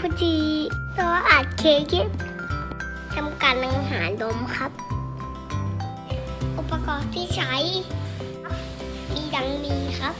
พุดีตัวอัดเค้กทำการลังหารลมครับ อุปกรณ์ที่ใช้ มีดังมีครับ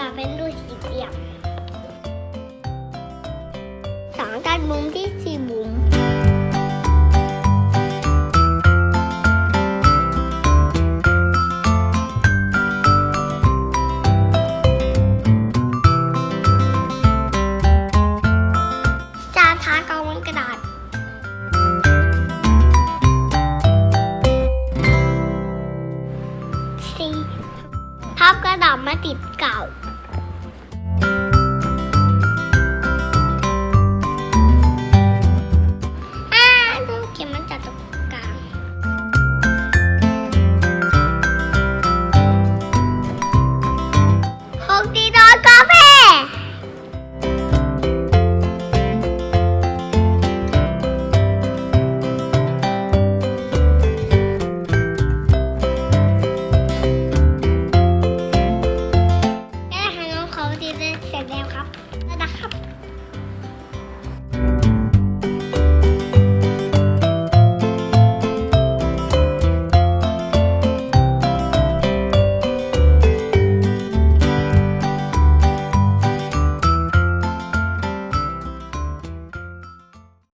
จะเป็นรูปสี่เหลี่ยมสองการมุมที่สี่มุมพับกระดาษมาติดเก่า